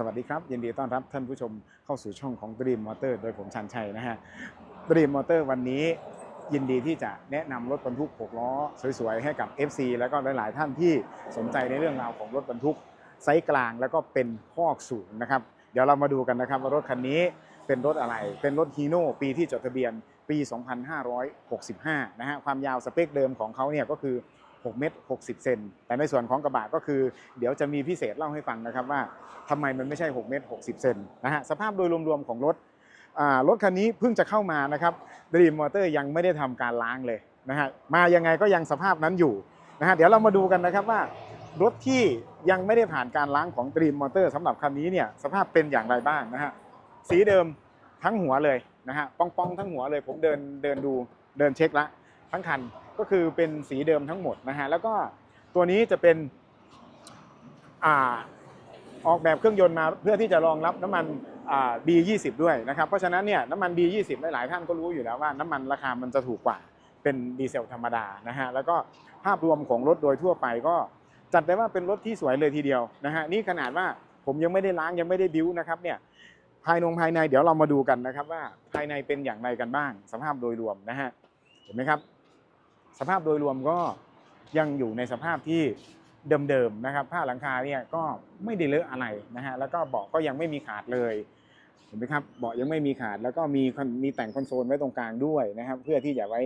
สวัสดีครับ ยินดีต้อนรับท่านผู้ชมเข้าสู่ช่องของ Dream Motor โดยผมชันชัยนะฮะ Dream Motor วันนี้ยินดีที่จะแนะนำรถบรรทุก 6 ล้อ สวยๆ ให้กับ FC แล้วก็หลายๆ ท่านที่สนใจในเรื่องราวของรถบรรทุกไซส์กลางแล้วก็เป็นคอกสูงนะครับ เดี๋ยวเรามาดูกันนะครับว่ารถคันนี้เป็นรถอะไร เป็นรถฮีโน่ปีที่จดทะเบียนปี 2565 นะฮะ ความยาวสเปคเดิมของเขาเนี่ยก็คือ 6 เมตร 60 เซน แต่ในส่วนของกระบะก็คือ เดี๋ยวจะมีพิเศษเล่าให้ฟังนะครับว่าทำไมมันไม่ใช่ 6 เมตร 60 เซนนะฮะ สภาพโดยรวมๆของรถรถคันนี้เพิ่งจะเข้ามานะครับ Dream Motor ยังไม่ได้ทำการล้างเลยนะฮะ มายังไงก็ยังสภาพนั้นอยู่นะฮะ เดี๋ยวเรามาดูกันนะครับว่ารถที่ยังไม่ได้ผ่านการล้างของ Dream Motor สำหรับคันนี้เนี่ยสภาพเป็นอย่างไรบ้างนะฮะ สีเดิมทั้งหัวเลยนะฮะปองปองๆทั้งหัวเลย ผมเดินเดินดูเดินเช็คละทั้งคัน ก็คือเป็นสีเดิมทั้งหมดนะฮะแล้วก็ตัวนี้จะเป็นอ่าออกแบบเครื่องยนต์มาเพื่อที่จะรองรับน้ำมันอ่า B20 ด้วยนะครับ เพราะฉะนั้นเนี่ยน้ำมัน B20 หลายๆท่านก็รู้อยู่แล้วว่าน้ำมันราคามันจะถูกกว่าเป็นดีเซลธรรมดานะฮะแล้วก็ภาพรวมของรถโดยทั่วไปก็จัดได้ว่าเป็นรถที่สวยเลยทีเดียวนะฮะนี่ขนาดว่าผมยังไม่ได้ล้างยังไม่ได้บิ้วนะครับเนี่ยภายนงภายในเดี๋ยวเรามาดูกันนะครับว่าภายในเป็นอย่างไรกันบ้าง สภาพโดยรวมนะฮะเห็นไหมครับ สภาพโดยรวมก็ยังอยู่ในสภาพที่เดิมๆนะครับ ผ้าหลังคาเนี่ยก็ไม่ได้เลอะอะไรนะฮะแล้วก็เบาะก็ยังไม่มีขาดเลยเห็นไหมครับเบาะยังไม่มีขาดแล้วก็มีมีแต่งคอนโซลไว้ตรงกลางด้วยนะครับ เพื่อที่จะไว้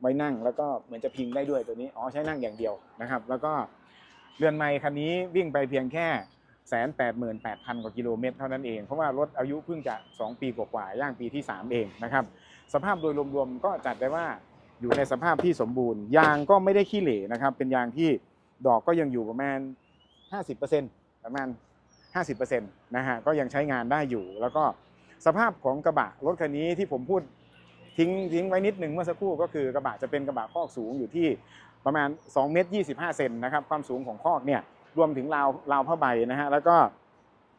ไว้นั่ง แล้วก็เหมือนจะพิงได้ด้วยตัวนี้อ๋อใช้นั่งอย่างเดียวนะครับ แล้วก็เรือนไม้คันนี้วิ่งไปเพียงแค่แสนแปดหมื่นแปดพันกว่ากิโลเมตรเท่านั้นเองเพราะว่ารถอายุเพิ่งจะ 2 ปีกว่าๆย่างปีที่ 3 เองนะครับ สภาพโดยรวมๆก็จัดได้ว่า อยู่ในสภาพที่สมบูรณ์ ยางก็ไม่ได้ขี้เหร่นะครับ เป็นยางที่ดอกก็ยังอยู่ประมาณ 50%ประมาณ 50%นะฮะก็ยังใช้งานได้อยู่ แล้วก็สภาพของกระบะรถคันนี้ที่ผมพูดทิ้งทิ้งไว้นิดหนึ่งเมื่อสักครู่ก็คือกระบะจะเป็นกระบะคอกสูงอยู่ที่ประมาณ2เมตร25เซนนะครับความสูงของคอกเนี่ยรวมถึงราวราวผ้าใบนะฮะแล้วก็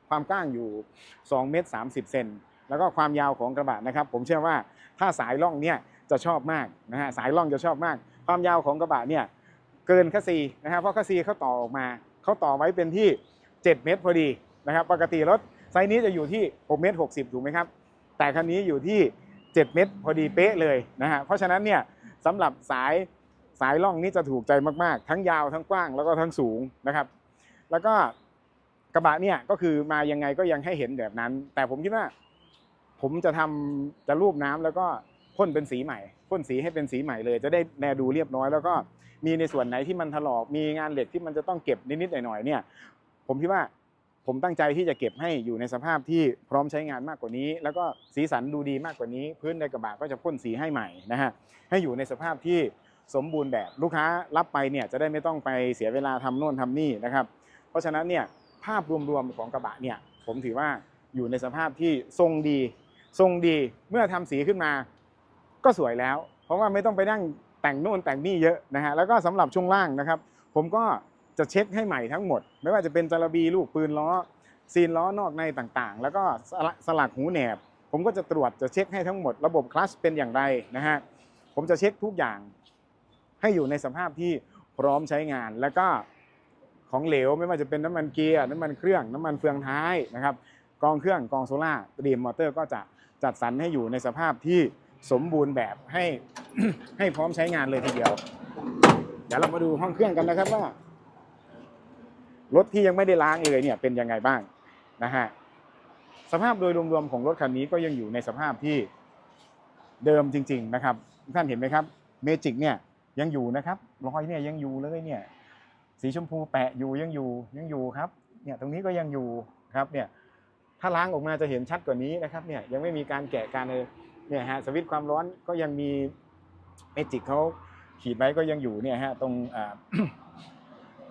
ความกว้างอยู่2เมตร30เซนแล้วก็ความยาวของกระบะนะครับ ผมเชื่อว่าถ้าสายล่องเนี่ย จะชอบมากนะฮะสายล่องจะชอบมาก ความยาวของกระบะเนี่ยเกินคัสซีนะฮะเพราะคัสซีเขาต่อออกมาเขาต่อไว้เป็นที่ 7 เมตรพอดีนะครับปกติรถไซส์นี้จะอยู่ที่ 6 เมตร 60 ถูกไหมครับ แต่คันนี้อยู่ที่ 7 เมตรพอดีเป๊ะเลยนะฮะเพราะฉะนั้นเนี่ยสำหรับสายสายล่องนี่จะถูกใจมากๆ ทั้งยาวทั้งกว้างแล้วก็ทั้งสูงนะครับ แล้วก็กระบะเนี่ยก็คือมายังไงก็ยังให้เห็นแบบนั้น แต่ผมคิดว่า ผมจะทำจะรูปน้ำแล้วก็ พ่นเป็นสีใหม่พ่นสีให้เป็นสีใหม่เลย จะได้แลดูเรียบร้อย แล้วก็มีในส่วนไหนที่มันถลอกมีงานเหล็กที่มันจะต้องเก็บนิดๆหน่อยๆเนี่ย ผมคิดว่าผมตั้งใจที่จะเก็บให้อยู่ในสภาพที่พร้อมใช้งานมากกว่านี้ แล้วก็สีสันดูดีมากกว่านี้ พื้นในกระบะก็จะพ่นสีให้ใหม่นะฮะให้อยู่ในสภาพที่สมบูรณ์แบบลูกค้ารับไปเนี่ยจะได้ไม่ต้องไปเสียเวลาทำโน่นทำนี่นะครับ เพราะฉะนั้นเนี่ยภาพรวมๆของกระบะเนี่ยผมถือว่าอยู่ในสภาพที่ทรงดี ทรงดีเมื่อทำสีขึ้นมา ก็สวยแล้ว เพราะว่าไม่ต้องไปนั่งแต่งโน่นแต่งนี่เยอะนะฮะแล้วก็สำหรับช่วงล่างนะครับ ผมก็จะเช็คให้ใหม่ทั้งหมด ไม่ว่าจะเป็นจารบีลูกปืนล้อ ซีนล้อนอกในต่างๆ แล้วก็สลักหูแหนบ ผมก็จะตรวจจะเช็คให้ทั้งหมด ระบบคลัชเป็นอย่างไรนะฮะผมจะเช็คทุกอย่าง ให้อยู่ในสภาพที่พร้อมใช้งาน แล้วก็ของเหลวไม่ว่าจะเป็นน้ำมันเกียร์น้ำมันเครื่องน้ำมันเฟืองท้ายนะครับกองเครื่องกองโซล่าดีมมอเตอร์ก็จะจัดสรรให้อยู่ในสภาพที่ สมบูรณ์แบบให้ ให้พร้อมใช้งานเลยทีเดียว เดี๋ยวเรามาดูห้องเครื่องกันนะครับว่ารถที่ยังไม่ได้ล้างเลยเนี่ยเป็นยังไงบ้างนะฮะสภาพโดยรวมๆของรถคันนี้ก็ยังอยู่ในสภาพที่เดิมจริง ๆ นะครับท่านเห็นไหมครับเมจิกเนี่ยยังอยู่นะครับรอยเนี่ยยังอยู่เลยเนี่ย สีชมพูแปะอยู่ยังอยู่ยังอยู่ครับ เนี่ยตรงนี้ก็ยังอยู่ครับเนี่ยถ้าล้างออกมาจะเห็นชัดกว่านี้นะครับเนี่ยยังไม่มีการแกะการเลย เนี่ยฮะสวิตช์ความร้อนก็ยังมีเมจิกเขาขีดไว้ก็ยังอยู่เนี่ยฮะตรง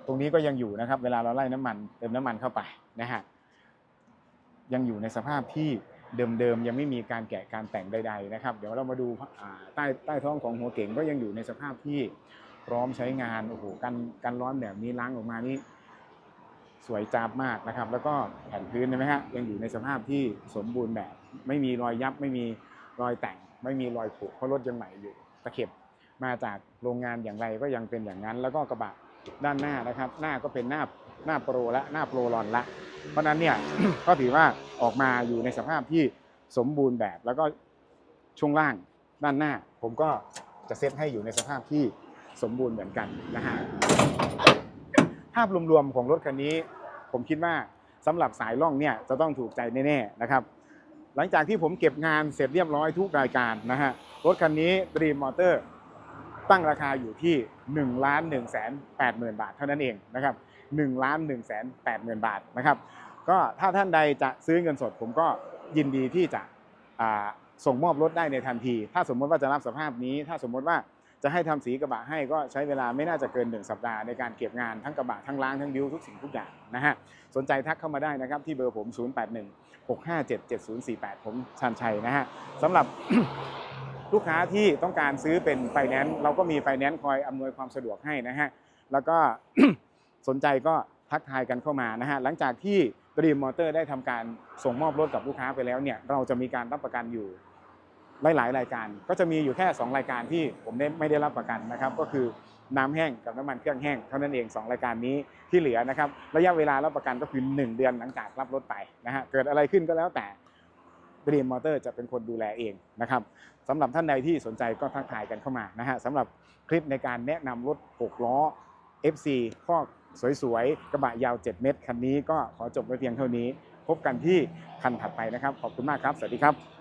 ตรงนี้ก็ยังอยู่นะครับ เวลาเราไล่น้ำมันเติมน้ำมันเข้าไปนะฮะยังอยู่ในสภาพที่เดิมๆยังไม่มีการแกะการแต่งใด ๆ นะครับ เดี๋ยวเรามาดูใต้ใต้ท้องของหัวเก่งก็ยังอยู่ในสภาพที่พร้อมใช้งานโอ้โหกันกันร้อนแบบนี้ล้างออกมานี่สวยจ้าบมากนะครับ แล้วก็แผ่นพื้นเห็นไหมฮะยังอยู่ในสภาพที่สมบูรณ์แบบ ไม่มีรอยยับไม่มี รอยแต่งไม่มีรอยผุเพราะรถยังใหม่อยู่ตะเข็บมาจากโรงงานอย่างไรก็ยังเป็นอย่างนั้น แล้วก็กระบะด้านหน้านะครับ หน้าก็เป็นหน้าหน้าโปรและหน้าโปรลอนละ เพราะนั้นเนี่ยก็ถือว่าออกมาอยู่ในสภาพที่สมบูรณ์แบบแล้วก็ช่วงล่างด้านหน้า ผมก็จะเซตให้อยู่ในสภาพที่สมบูรณ์เหมือนกันนะฮะภาพรวมๆของรถคันนี้ ผมคิดว่าสำหรับสายล่องเนี่ยจะต้องถูกใจแน่ๆนะครับ หลังจากที่ผมเก็บงานเสร็จเรียบร้อยทุกรายการนะฮะ รถคันนี้ Dream Motor ตั้งราคาอยู่ที่ 1 ล้าน1แสน8หมื่นบาทเท่านั้นเองนะครับ1ล้าน1แสน8หมื่นบาทนะครับ ก็ถ้าท่านใดจะซื้อเงินสดผมก็ยินดีที่จะส่งมอบรถได้ในทันที ถ้าสมมติว่าจะรับสภาพนี้ ถ้าสมมติว่า จะให้ทำสีกระบะให้ก็ใช้เวลาไม่น่าจะเกิน 1 สัปดาห์ในการเก็บงานทั้งกระบะทั้งล้างทั้งบิวทุกสิ่งทุกอย่างนะฮะสนใจทักเข้ามาได้นะครับที่เบอร์ผม 081 657 7048 ผมชันชัยนะฮะสำหรับลูกค้าที่ต้องการซื้อเป็นไฟแนนซ์เราก็มีไฟแนนซ์คอยอำนวยความสะดวกให้นะฮะแล้วก็สนใจก็ทักทายกันเข้ามานะฮะหลังจากที่ Dream Motor ได้ทำการส่งมอบรถกับลูกค้าไปแล้วเนี่ยเราจะมีการรับประกันอยู่ หลายๆรายการ ก็จะมีอยู่แค่ 2 รายการที่ผมไม่ได้รับประกันนะครับ ก็คือน้ำแห้งกับน้ำมันเครื่องแห้งเท่านั้นเอง 2 รายการนี้ที่เหลือนะครับ ระยะเวลารับประกันก็คือ 1 เดือนหลังจากรับรถไปนะฮะเกิดอะไรขึ้นก็แล้วแต่ Dream Motor จะเป็นคนดูแลเองนะครับสำหรับท่านใดที่สนใจก็ทักทายกันเข้ามานะฮะสำหรับคลิปในการแนะนำรถ6ล้อ FC ข้อสวยๆ กระบะยาว 7 เมตร คันนี้ก็ขอจบไว้เพียงเท่านี้ พบกันที่คันถัดไปนะครับ ขอบคุณมากครับ สวัสดีครับ